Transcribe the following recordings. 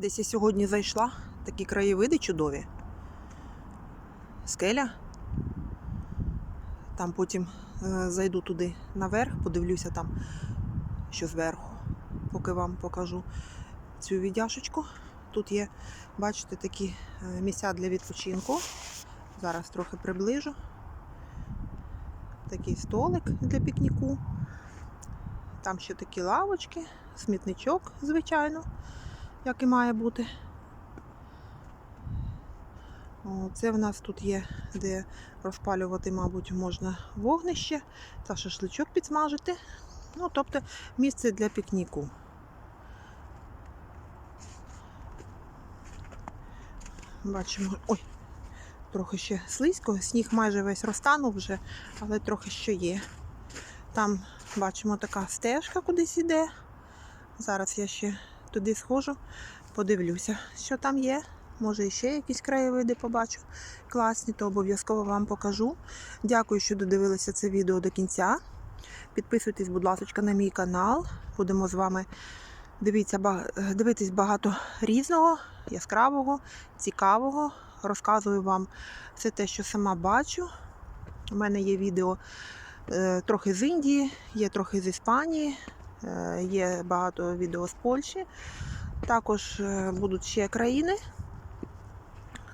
Десь я сьогодні зайшла, такі краєвиди чудові. Скеля. Там потім е, зайду туди наверх, подивлюся там, що зверху, поки вам покажу цю віддяшечку. Тут є, бачите, такі е, місця для відпочинку. Зараз трохи приближу. Такий столик для пікніку. Там ще такі лавочки, смітничок, звичайно, як і має бути. Це в нас тут є, де розпалювати, мабуть, можна вогнище та шашличок підсмажити. Ну, тобто місце для пікніку. Бачимо, ой, трохи ще слизько, сніг майже весь розтанув вже, але трохи ще є. Там бачимо така стежка кудись іде. Зараз я ще туди схожу, подивлюся, що там є. Може, ще якісь краєвиди побачу класні, то обов'язково вам покажу. Дякую, що додивилися це відео до кінця. Підписуйтесь, будь ласка, на мій канал. Будемо з вами дивитися, дивитись багато різного, яскравого, цікавого. Розказую вам все те, що сама бачу. У мене є відео е, трохи з Індії, є трохи з Іспанії, є багато відео з Польщі. Також е, будуть ще країни.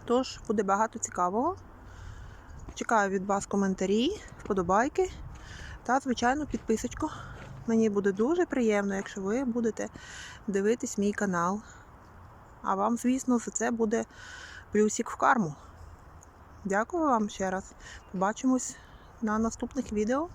Тож буде багато цікавого. Чекаю від вас коментарі, вподобайки та, звичайно, підписочку. Мені буде дуже приємно, якщо ви будете дивитись мій канал. А вам, звісно, за це буде плюсик в карму. Дякую вам ще раз. Побачимось на наступних відео.